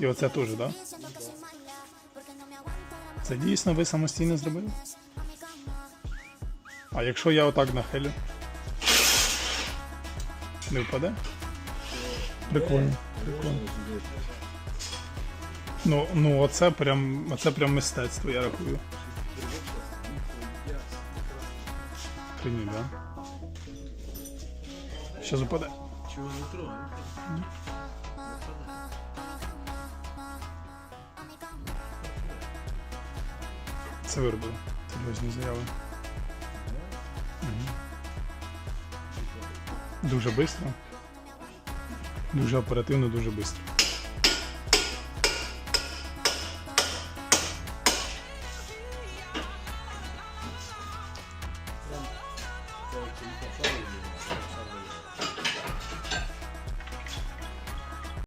І оце теж, так? Да? Це дійсно ви самостійно зробили? А якщо я отак нахилю? Не впаде? Прикольно, прикольно. Ну, ну оце прям, оце прям мистецтво, я рахую. Охренеть, да? Щас упаде. Чего не трогай? Це виробили. Серйозні заяви. Дуже швидко. Дуже оперативно, дуже швидко.